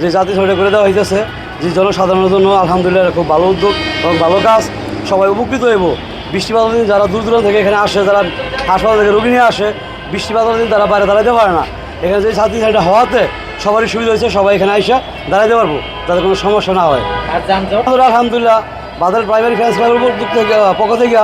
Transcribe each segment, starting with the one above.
যে জাতি ছড়িয়ে করে দেওয়া হয়েছে যে জনসাধারণের জন্য আলহামদুলিল্লাহ খুব ভালো উদ্যোগ এবং ভালো কাজ। সবাই উপকৃত হইব। বৃষ্টিপাত দিন যারা দূর দূরান্ত থেকে এখানে আসে যারা হাসপাতাল থেকে রোগী নিয়ে আসে বৃষ্টিপাত দিন তারা বাইরে দাঁড়াতে পারে না এখানে যে ছাত্রী সাইডটা হওয়াতে সবারই সুবিধা হয়েছে সবাই এখানে আইসা দাঁড়াতে পারব তাদের কোনো সমস্যা না হয়। আলহামদুলিল্লাহ বাদল প্রাইমারি থেকে পক্ষ থেকে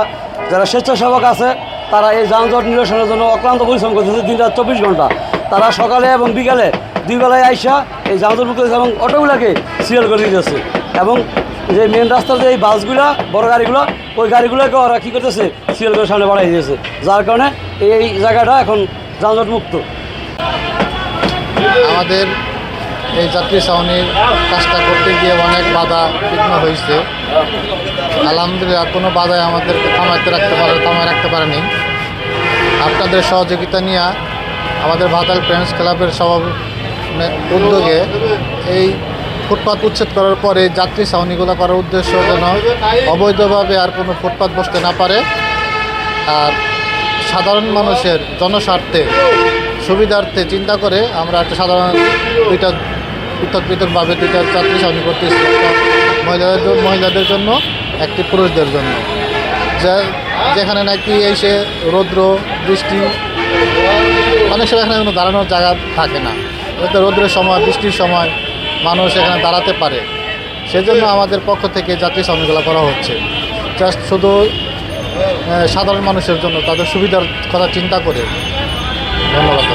যারা স্বেচ্ছাসেবক আছে তারা এই যানজট নিরসনের জন্য অক্লান্ত পরিশ্রম করতেছে দিন রাত চব্বিশ ঘণ্টা। তারা সকালে এবং বিকালে দুই বেলায় আইসা এই যানজট মুক্ত এবং অটোগুলাকে সিরিয়াল করে দিতেছে এবং যে মেন রাস্তার যে এই বাসগুলো, বড় গাড়িগুলো, ওই গাড়িগুলোকে ওরা কী করতেছে? সিরিয়াল করে সামনে বাড়াই দিয়েছে। যার কারণে এই জায়গাটা এখন যানজট মুক্ত। আমাদের এই যাত্রী ছাউনির কাজটা করতে গিয়ে অনেক বাধা বিঘ্ন হয়েছে। আলহামদুলিল্লাহ কোনো বাধায় আমাদেরকে থামাইতে রাখতে পারে থামায় রাখতে পারেনি। আপনাদের সহযোগিতা নিয়ে আমাদের ভাতাল ফ্রেন্ডস ক্লাবের সভা উদ্যোগে এই ফুটপাত উচ্ছেদ করার পরে যাত্রী ছাউনিগুলো করার উদ্দেশ্য যেন অবৈধভাবে আর কোনো ফুটপাত বসতে না পারে। আর সাধারণ মানুষের জনস্বার্থে, সুবিধার্থে চিন্তা করে আমরা একটা সাধারণ দুইটা পৃথক পৃথকভাবে দুইটা চাকরি সামনে করতেছি মহিলাদের মহিলাদের জন্য, একটি পুরুষদের জন্য। যা, যেখানে নাকি এসে রৌদ্র, বৃষ্টি, অনেক সময় এখানে কোনো দাঁড়ানোর জায়গা থাকে না। হয়তো রোদ্রের সময়, বৃষ্টির সময় মানুষ এখানে দাঁড়াতে পারে। সেজন্য আমাদের পক্ষ থেকে যাত্রী সামনেগুলো করা হচ্ছে। জাস্ট শুধু সাধারণ মানুষের জন্য তাদের সুবিধার কথা চিন্তা করে ধন্যবাদ।